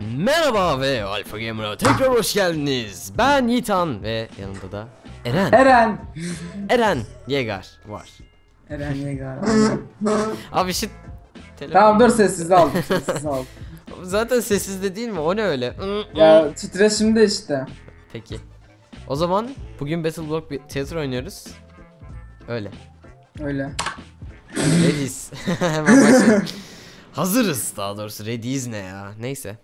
Merhaba ve Alpha Gamer'a tekrar hoş geldiniz. Ben Yiğitan ve yanımda da Eren. Eren. Eren Yegar var. Eren Yegar. Abi şu telefon tamam dur sessiz al. Sessiz al. zaten sessiz de değil mi? O ne öyle? Ya titreşimde işte. Peki. O zaman bugün Battle Block bir tiyatro oynuyoruz. Öyle. Öyle. Ready's. Hemen. Hazırız daha doğrusu. Ready's ne ya? Neyse.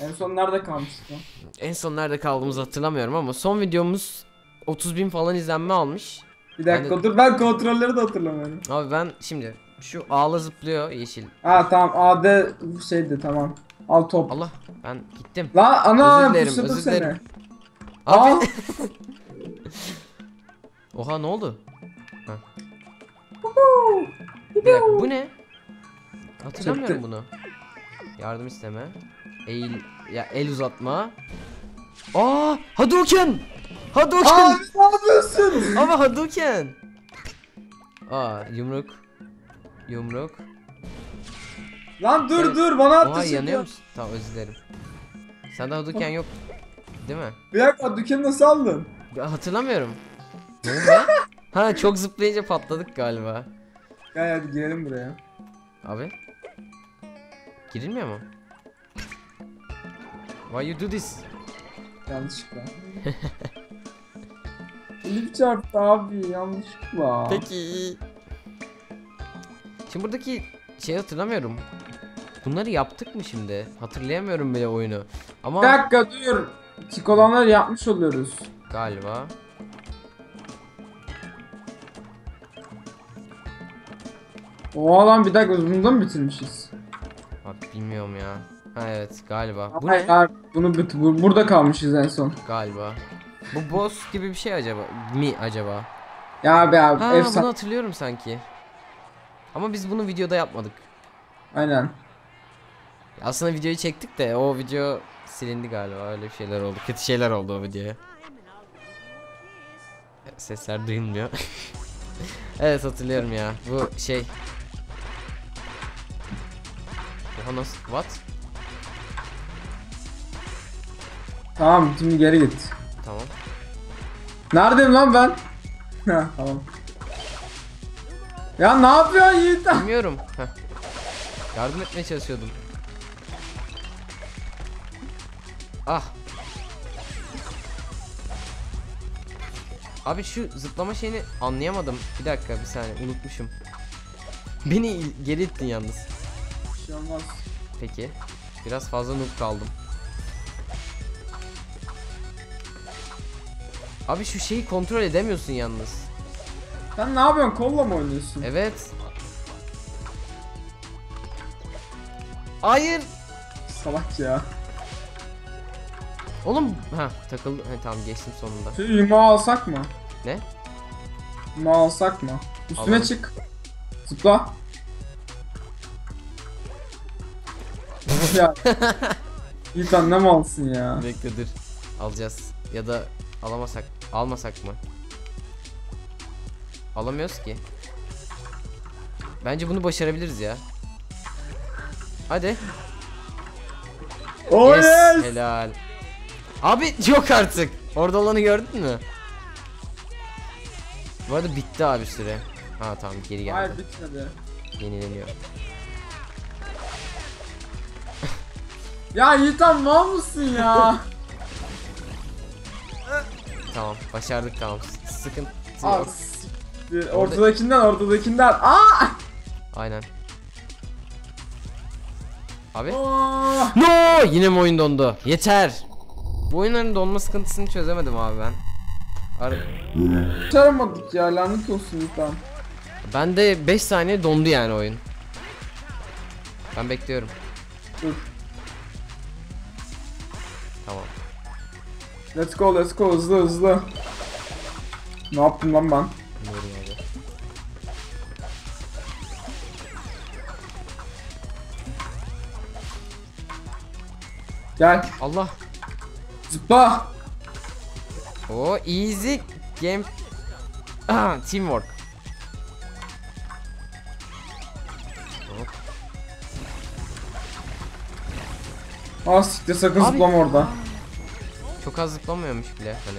En son nerede kalmıştı? En son nerede kaldığımızı hatırlamıyorum ama son videomuz 30 bin falan izlenme almış. Bir dakika Ben dur ben kontrolleri de hatırlamıyorum. Abi ben şimdi şu ağla zıplıyor yeşil. Ha tamam AD şeydi tamam. Al top. Allah ben gittim. La ana Özür dilerim, özür seni. dilerim. Al. Abi. Oha ne oldu? Ha. Bir dakika bu ne? Hatırlamıyorum Çekti. bunu. Yardım isteme. Eğil ya el uzatma. Aa Hadouken! Hadouken! Abi ne yapıyorsun? Ama Hadouken! Aa yumruk. Yumruk. Lan dur Evet. dur bana Oha ateş yanıyor musun? Tamam özür dilerim. Sende Hadouken yok. Değil mi? Bir dakika dükkanı nasıl aldın? Ya Hatırlamıyorum. Ne oldu? Ha çok zıplayınca patladık galiba. Gel hadi girelim buraya. Abi. Girilmiyor mu? Why you do this? Yanlışlıkla. Elim çarptı abi yanlışlıkla. Peki. Şimdi buradaki şey hatırlamıyorum. Bunları yaptık mı şimdi? Hatırlayamıyorum bile oyunu. Ama Bir dakika dur. Olanları yapmış oluyoruz. galiba. Oha lan bir dakika biz bunu da mı bitirmişiz? Bak bilmiyorum ya. Ha evet galiba. Bu ne? hayır, bunu bit bu- burada kalmışız en son. Galiba. Bu boss gibi bir şey acaba? Mi acaba? Ya abi abi Ha efsane. bunu hatırlıyorum sanki. Ama biz bunu videoda yapmadık. Aynen. Aslında videoyu çektik de o video silindi galiba öyle bir şeyler oldu. Kötü şeyler oldu o videoya. Sesler duyulmuyor. evet hatırlıyorum ya. Bu şey. Oha nasıl? What? Tamam şimdi geri git. Tamam. Neredeyim lan ben? Ha tamam. Ya ne yapıyorsun Yiğit? Bilmiyorum. Heh. Yardım etmeye çalışıyordum. Ah. Abi şu zıplama şeyini anlayamadım. Bir dakika bir saniye unutmuşum. Beni geri ittin yalnız. Bir şey olmaz. Peki. Biraz fazla noob kaldım. Abi şu şeyi kontrol edemiyorsun yalnız. Sen ne yapıyorsun? Kolla mı oynuyorsun? Evet. Hayır. Salak ya. Oğlum ha takıldı. He, tamam geçtim sonunda. Şu yumağı alsak mı? Ne? Yumağı alsak mı? Üstüme Alalım. çık. Zıpla. ya. Lan ne malsın ya? Bekle dur. Alacağız. Ya da alamasak, almasak mı? Alamıyoruz ki. Bence bunu başarabiliriz ya. Hadi. Oh yes, yes. Helal. Abi yok artık. Orada olanı gördün mü? Bu arada bitti abi süre. Ha tamam geri geldi. Hayır bitmedi. Yenileniyor. Ya Yiğit lan mal mısın ya? Tamam başardık tamam. S- Sıkıntı Aa, yok. siktir. Ortadakinden ortadakinden. Aa! Aynen. Abi. Oh! No! Yine mi oyun dondu? Yeter. Bu oyunların donma sıkıntısını çözemedim abi ben. Ar Başaramadık ya lanet olsun lan. ben de 5 saniye dondu yani oyun. Ben bekliyorum. Dur. Let's go let's go hızlı hızlı. Ne yaptım lan ben? Gel Allah. zıpla. O easy game. Teamwork. Hop. Ah siktir sakın Abi- zıplama orada. Çok az zıplamıyormuş bile hani.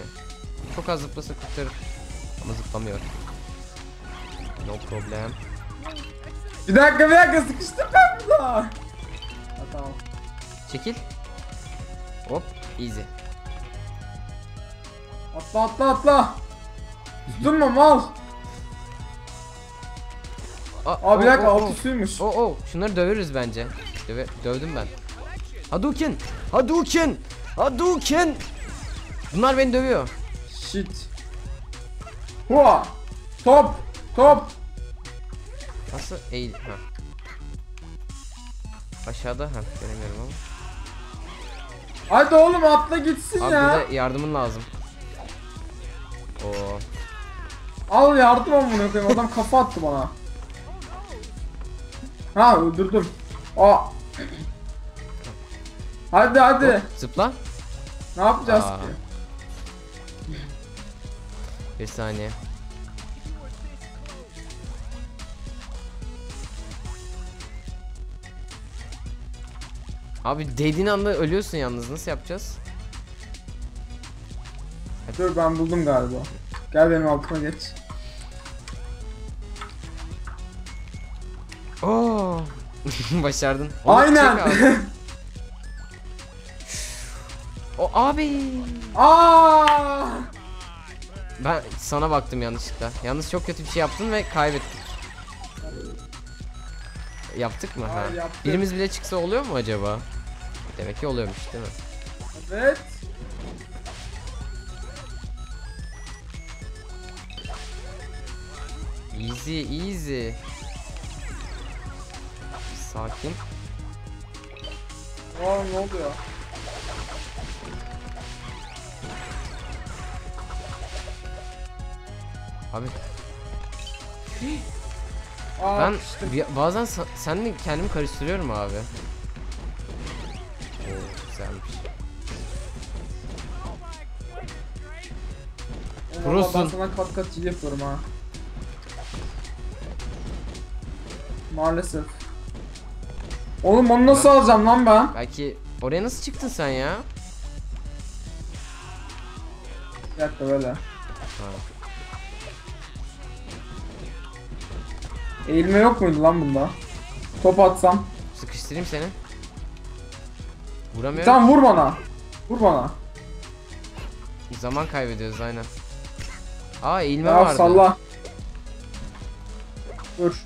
Çok az zıplasa kurtarır. Ama zıplamıyor. No problem. Bir dakika bir dakika sıkıştım ben burada. Tamam. Çekil. Hop easy. Atla atla atla. Tuttun mu mal? Aa, Abi bir o, dakika o, altı o. suymuş. O o şunları döveriz bence. Döve, dövdüm ben. Hadouken! Hadouken! Hadouken! Bunlar beni dövüyor. Shit. Hua. Top. Top. Nasıl eğil? Ha. Aşağıda ha göremiyorum ama. Hadi oğlum atla gitsin Abi ya. burada yardımın lazım. Oo. Al yardım amına koyayım adam kafa attı bana. Ha öldürdüm. Aa. Hadi hadi. Hop, zıpla. Ne yapacağız Aa. ki? Bir saniye. Abi dediğin anda ölüyorsun yalnız nasıl yapacağız? Dur ben buldum galiba. Gel benim altıma geç. Oo. Başardın. Onu Aynen. abi. O abi. Aa! Ben sana baktım yanlışlıkla. Yalnız çok kötü bir şey yaptın ve kaybettik. Yaptık mı? Ha. Hayır, yaptık. Birimiz bile çıksa oluyor mu acaba? Demek ki oluyormuş değil mi? Evet. Easy easy. Sakin. Aa ne oluyor? Abi Aa, ben işte. bir- bazen seninle kendimi karıştırıyorum abi. Oo güzelmiş. Valla Ben Prosun. sana kat kat yapıyorum ha. Maalesef. Oğlum onu nasıl alacağım lan ben? Belki oraya nasıl çıktın sen ya? Bir dakika böyle. Ha. Eğilme yok muydu lan bunda? Top atsam. Sıkıştırayım seni. Vuramıyorum. Tamam vur bana. Vur bana. Zaman kaybediyoruz aynen. Aa eğilme Ya vardı. salla. Dur.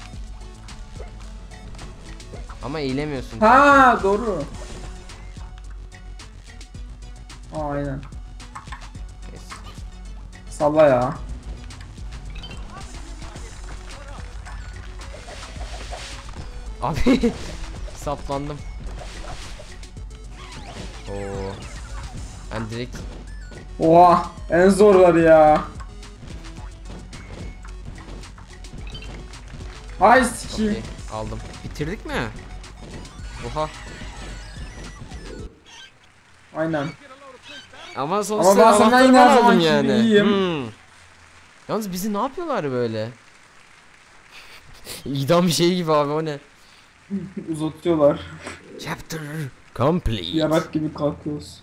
Ama eğilemiyorsun. Ha doğru. Aa, aynen. Neyse. Salla ya. Abi saplandım. Oo. Ben direkt Oha en zorları ya. Hay sikiyim. okey, aldım. Bitirdik mi? Oha. Aynen. Ama son Ama ben senden anahtarı yine her aldım zamanki gibi yani. iyiyim. Hmm. Yalnız bizi ne yapıyorlar böyle? İdam bir şey gibi abi o ne? Uzatıyorlar. Chapter complete. Yarak gibi kalkıyoruz.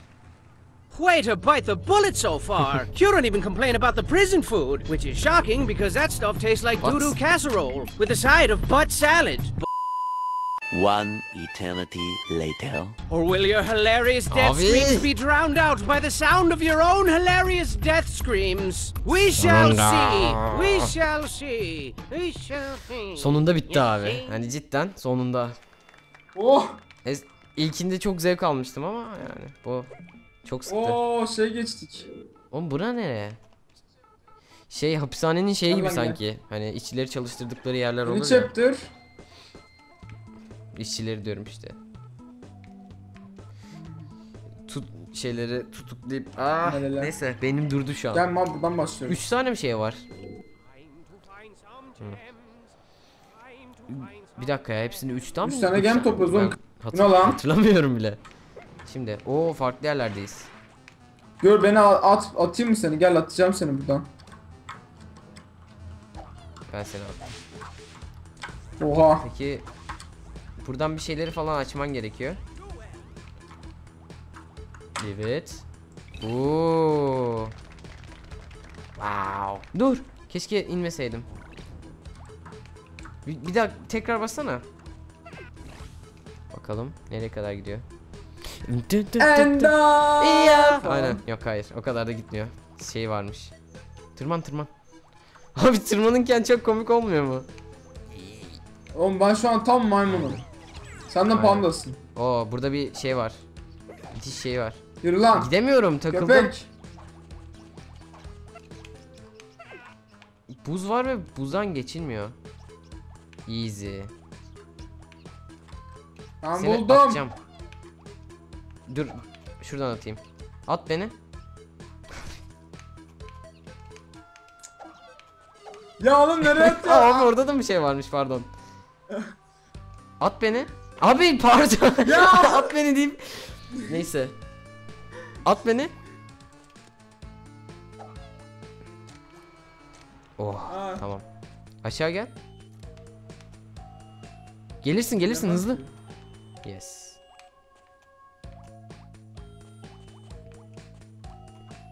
Way to bite the bullet so far! you don't even complain about the prison food, which is shocking because that stuff tastes like What? doo-doo casserole with a side of butt salad. One eternity later. Or will your hilarious death Abi. screams be drowned out by the sound of your own hilarious death screams? We shall see! We shall see! We shall see! Sonunda bitti abi. Hani cidden sonunda. Oh! Ez- İlkinde çok zevk almıştım ama yani bu çok sıktı. Oo şey geçtik. Oğlum bura nereye? Şey hapishanenin şeyi gibi sanki. Hani işçileri çalıştırdıkları yerler Yeni olur ya. chapter. İşçileri diyorum işte. Tut şeyleri tutuklayıp ah Nereler? neyse benim durdu şu an. Mal buradan başlıyoruz. 3 tane bir şey var. Bir dakika ya hepsini 3'ten Üç mi? tane Üç gem topluyoruz Ben oğlum. hatır- ne lan? Hatırlamıyorum bile. Şimdi o farklı yerlerdeyiz. Gör beni at atayım mı seni? Gel atacağım seni buradan. Ben seni aldım. Oha. Peki buradan bir şeyleri falan açman gerekiyor. Evet. Oo. Wow. Dur. Keşke inmeseydim. Bir, bir daha tekrar bassana. Bakalım nereye kadar gidiyor. And. Aynen. Yok hayır. O kadar da gitmiyor. Şey varmış. Tırman tırman. Abi tırmanırken çok komik olmuyor mu? Oğlum ben şu an tam maymunum. Sen de Aynen. pandasın. Oo burada bir şey var. Müthiş şey var. Yürü lan. Gidemiyorum takıldım. Köpek. Buz var ve buzdan geçilmiyor. Easy. Ben Seni buldum. atacağım. Dur. Şuradan atayım. At beni. Ya oğlum nereye Aa, atıyorsun? abi orada da bir şey varmış pardon. At beni. Abi pardon. Ya! At beni deyip. Neyse. At beni. Oh Aa. tamam. Aşağı gel. Gelirsin gelirsin hızlı. Yes.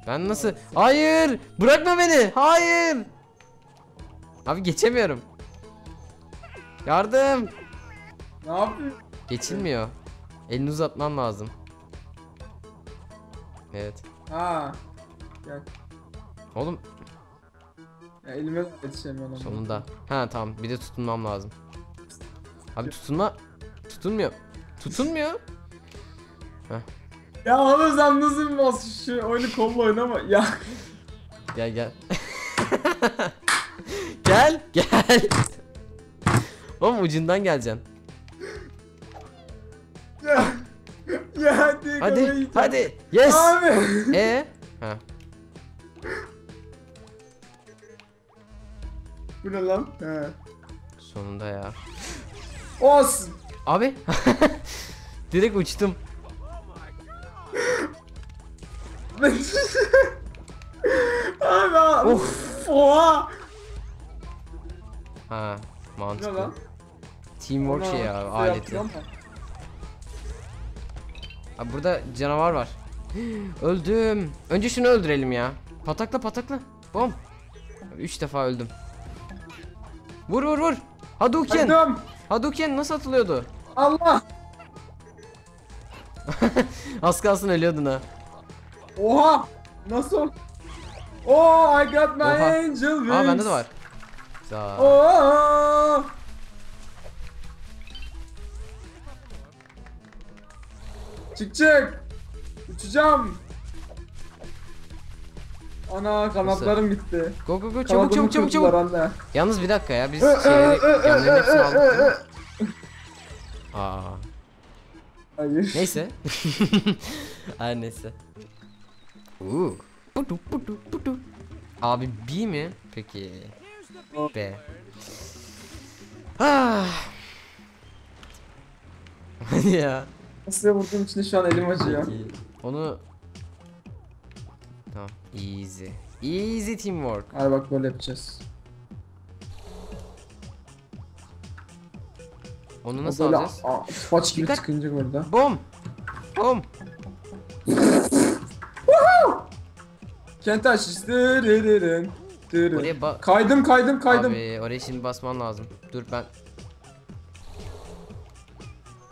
Ben nasıl? Hayır! Bırakma beni! Hayır! Abi geçemiyorum. Yardım! Ne yapıyorsun? Geçilmiyor. Elini uzatman lazım. Evet. Ha. Gel. Oğlum Ya elime yetişemiyorum. sonunda. Ha tamam. Bir de tutunmam lazım. Abi tutunma. Tutunmuyor. Tutunmuyor. Ya oğlum sen nasıl boss şu oyunu kolla oynama. Ya. Gel gel. gel gel. Oğlum ucundan geleceksin. Ya hadi. Hadi hadi. Yes. Abi. E. Ha. Bu ne lan? He. Sonunda ya. Os. Abi. Direkt uçtum. Abi. Of. Oha. Ha. Ne Mantıklı. lan? Teamwork şey ya Ana, aleti. yapıyor ama. Abi burada canavar var. Öldüm. Önce şunu öldürelim ya. Patakla patakla. Bom. Üç defa öldüm. Vur vur vur. Hadouken. Öldüm. Hadouken nasıl atılıyordu? Allah. Az kalsın ölüyordun ha. Oha. Nasıl? Oh I got my Oha. angel wings. Aa bende de var. Güzel. Oh. Çık çık. Uçacağım. Ana kanatlarım gitti. Go go go çabuk çabuk çabuk çabuk. anne. Yalnız bir dakika ya biz şeyleri yanların hepsini aldık. Aa. Hayır. Neyse. Her neyse. Uuu. Pudu pudu pudu. Abi B mi? Peki. B. Ah. Hadi ya. Nasıl vurduğum için şu an elim acıyor. İyi. Onu Tamam. Easy. Easy teamwork. Hadi bak böyle yapacağız. Onu nasıl böyle alacağız? aa, tıpaç gibi Dikkat. çıkınca burada. Bom. Bom. Kentaş. Oraya ba- Kaydım kaydım kaydım. Abi oraya şimdi basman lazım. Dur ben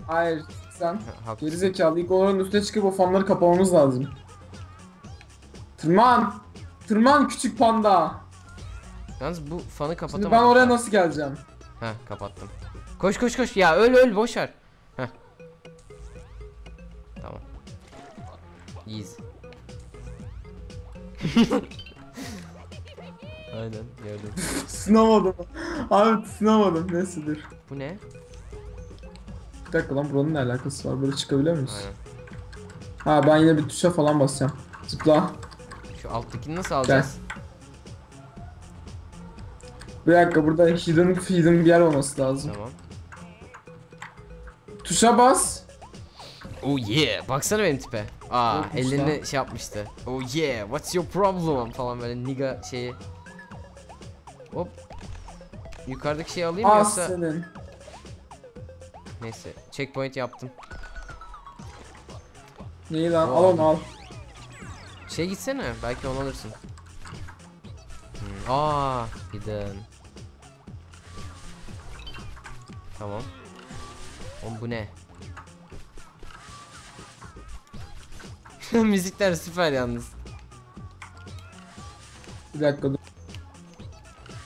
Hayır sen Ha, haklısın. gerizekalı ilk oranın üstüne çıkıp o fanları kapamamız lazım. Tırman. Tırman küçük panda. Yalnız bu fanı kapatamadım. Şimdi ben oraya nasıl geleceğim? Heh kapattım. Koş koş koş. Ya öl öl boş ver. Heh. Tamam. Easy. Aynen gördüm. Sınamadım. Abi sınamadım. Neyse dur. Bu ne? Bir dakika lan buranın ne alakası var? Böyle çıkabiliyor muyuz? Aynen. Ha ben yine bir tuşa falan basacağım. Zıpla. Şu alttakini nasıl alacağız? Bir dakika burada hidden, hidden bir yer olması lazım. Tamam. Tuşa bas. Oh yeah. Baksana benim tipe. Aa Yokmuş ellerini şey yapmıştı. Oh yeah. What's your problem? Falan böyle niga şeyi. Hop. Yukarıdaki şeyi alayım As yoksa? senin. Neyse. Checkpoint yaptım. Neyi lan? Al onu al. Şey gitsene belki onu alırsın. Hmm. Aa, hidden. Tamam. Oğlum bu ne? Müzikler süper yalnız. Bir dakika dur.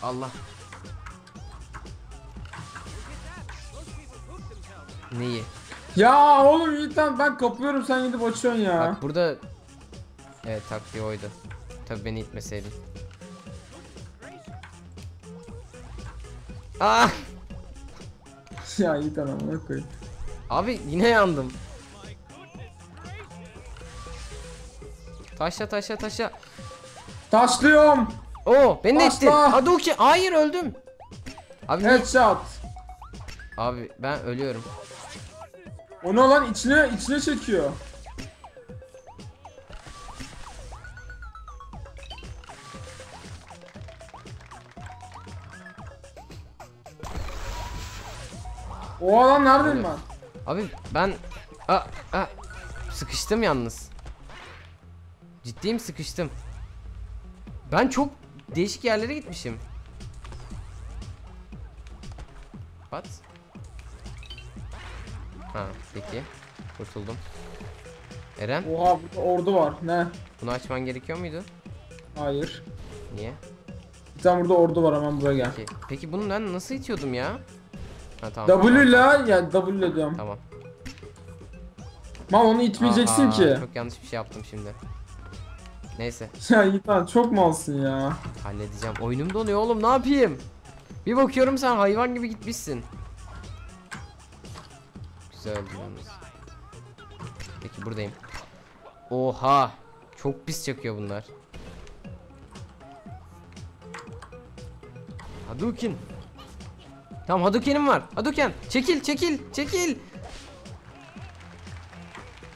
Allah. Neyi? Ya oğlum Yiğit lan ben kapıyorum sen gidip açıyorsun ya. Bak burada Evet taktiği oydu. Tabii beni itmeseydin. Ah! ya Yiğit lan amına koyayım. Abi yine yandım. Taşla taşla taşla. Taşlıyorum. Oo beni de itti. Taşla. Hadi okey. Hayır öldüm. Abi niye- Headshot. Abi ben ölüyorum. O ne lan içine içine çekiyor. O lan neredeyim ben? Abi ben a, a, sıkıştım yalnız. Ciddiyim sıkıştım. Ben çok değişik yerlere gitmişim. What? Ha peki. Kurtuldum. Eren Oha burada ordu var. Ne? bunu açman gerekiyor muydu? Hayır. Niye? Bir tane burada ordu var hemen buraya gel. Peki, peki bunu ben nasıl itiyordum ya? Ha tamam. W ile ya W ile diyorum. Tamam. Mal onu itmeyeceksin Aa, ki. Çok yanlış bir şey yaptım şimdi. Neyse Ya lan çok malsın ya. halledeceğim. Oyunum donuyor oğlum ne yapayım? Bir bakıyorum sen hayvan gibi gitmişsin. Güzel öldün yalnız. Peki buradayım. Oha. Çok pis çakıyor bunlar. Hadouken. Tamam Hadouken'im var. Hadouken çekil çekil çekil.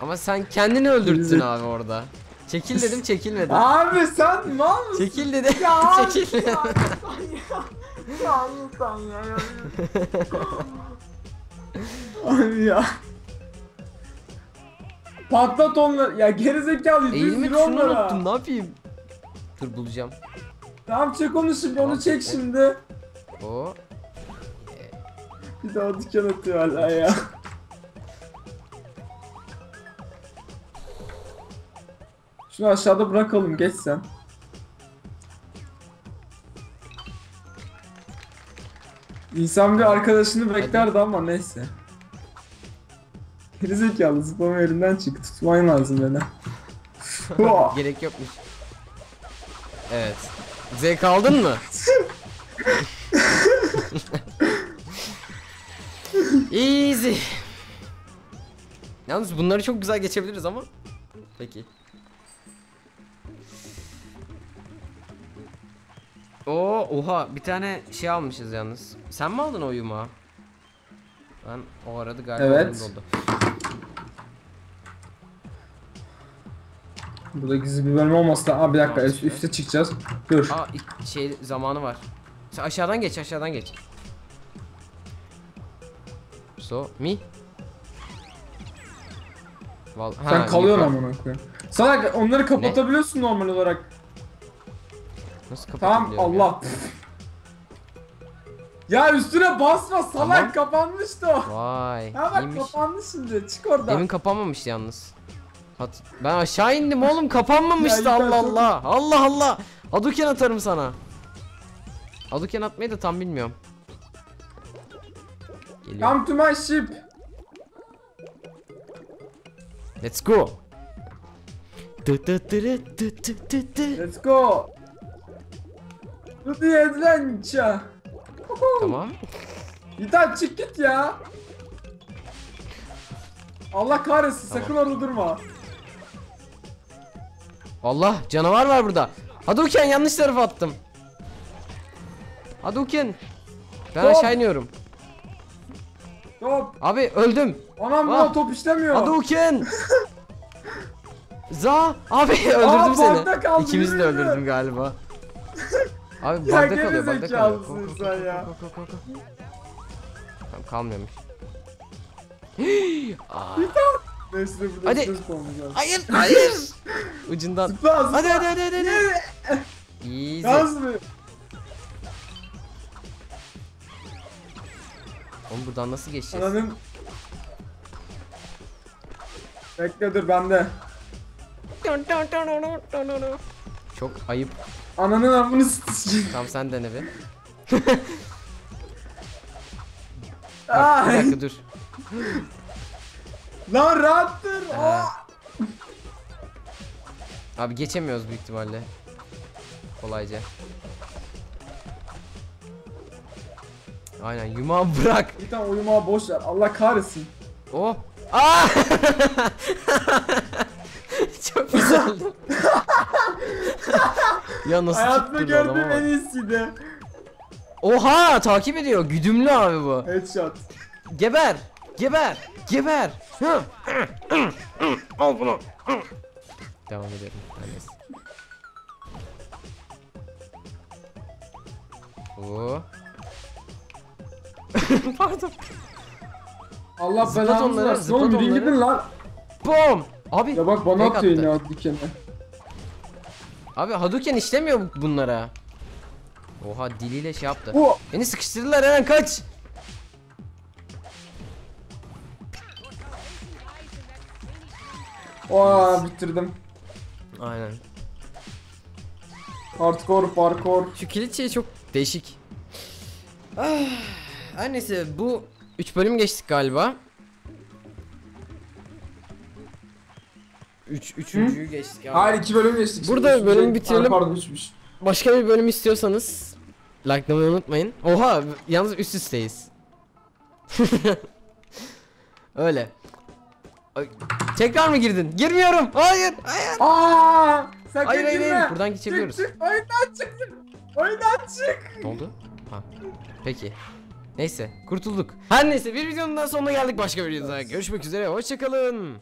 Ama sen kendini öldürttün abi orada. Çekil dedim çekilmedi. Abi sen mal mısın? Çekil dedi. Ya abi çekil. ya. Ya insan ya. ya. Abi ya. Patlat onları. Ya gerizekalı Eğilmek düz şunu onlara. unuttum ne yapayım? Dur bulacağım. Tamam çek onu şimdi Tamam, onu çek çek. şimdi. O Bir daha dükkan atıyor hala ya. Şunu aşağıda bırakalım geç sen. İnsan bir arkadaşını beklerdi ama neyse. Gerizekalı zıplama yerinden çık tutman lazım beni. Gerek yokmuş. Evet. Zevk aldın mı? Easy. Yalnız bunları çok güzel geçebiliriz ama. Peki. Oo, oha bir tane şey almışız yalnız. Sen mi aldın o yumağı? Ben o arada galiba Evet. oyun Burada gizli bir bölüm olmasa da Aa bir dakika Tamam, üst- üste çıkacağız. Dur. Aa şey zamanı var. Sen aşağıdan geç aşağıdan geç. So me. Val ha, Sen kalıyorsun amına koyayım. Salak onları kapatabiliyorsun normal olarak. Nasıl Tamam kapatabiliyorum ya? Allah. Ya üstüne basma salak Tamam. kapanmıştı o. Vay. Ha bak iyiymiş. kapandı şimdi çık oradan. Demin kapanmamıştı yalnız. Hat ben aşağı indim oğlum kapanmamıştı Ya, Allah Allah. Allah Allah. Hadouken atarım sana. Hadouken atmayı da tam bilmiyorum. Geliyor. Come to my ship. Let's go. Let's go. To the adventure. Tamam. Yiğitan çık git ya. Allah kahretsin Tamam. sakın orada durma. Allah canavar var burada. Hadouken yanlış tarafa attım. Hadouken. Ben Hop. aşağı iniyorum. Hop. Abi öldüm. Anam Ah. top işlemiyor. Hadouken. Za abi öldürdüm Aa, seni. kaldı, İkimizi de öldürdüm galiba. Abi Ya bagda kalıyor, bagda kalıyor. gerizekalısın Ko- ko- ko- sen ko- ya. ko- ko- ko- ko. Tamam kalmıyormuş. Aa, Neyse burada Hadi. ses olmayacağız. Hayır hayır. Ucundan. Zıpla zıpla. Hadi hadi hadi hadi. hadi. Easy. Gaz mı? Oğlum buradan nasıl geçeceğiz? Ananın... Bekle dur bende. Çok ayıp. Ananın amını sıçayım. Tamam sen dene bir. Bak, bir dakika dur. Lan rahat dur. Ha. Aa. Abi geçemiyoruz büyük ihtimalle. Kolayca. Aynen yumağı bırak. Bir tane uyumağı boş ver. Allah kahretsin. Oh. Aa! Çok güzeldi. ya nasıl Hayatımda tutturdu adama gördüğüm bak. en iyisiydi. Oha takip ediyor. Güdümlü abi bu. Headshot. Geber. Geber. Geber. Al bunu. Devam edelim. Neyse. Oo. Pardon. Allah Zıplat belanı onları, versin. zıplat Oğlum yürü onları. gidin lan. Bom. Abi. Ya bak bana tek atıyor attı. yine dikeni. Abi Hadouken işlemiyor bu- bunlara. Oha diliyle şey yaptı. Bu. Beni sıkıştırdılar hemen kaç. Aa bitirdim. Aynen. Hardcore parkour. Şu kilit şey çok değişik. Ah, her neyse bu 3 bölüm geçtik galiba. 3 üç, üçüncüyü geçtik abi. Hayır iki bölüm geçtik. Burada bölümü şey- bitirelim. Pardon üçmüş. Başka bir bölüm istiyorsanız likelamayı unutmayın. Oha yalnız üst üsteyiz. Öyle. Ay, Tekrar mı girdin? Girmiyorum. Hayır. Hayır. Aa! Sakın Hayır, hayır, girme. hayır. Buradan geçebiliyoruz. Çık çık. Oyundan çık. Oyundan çık. Ne oldu? Ha. Peki. Neyse kurtulduk. Her neyse bir videonun daha sonuna geldik başka bir videoda. Görüşmek üzere. Hoşçakalın.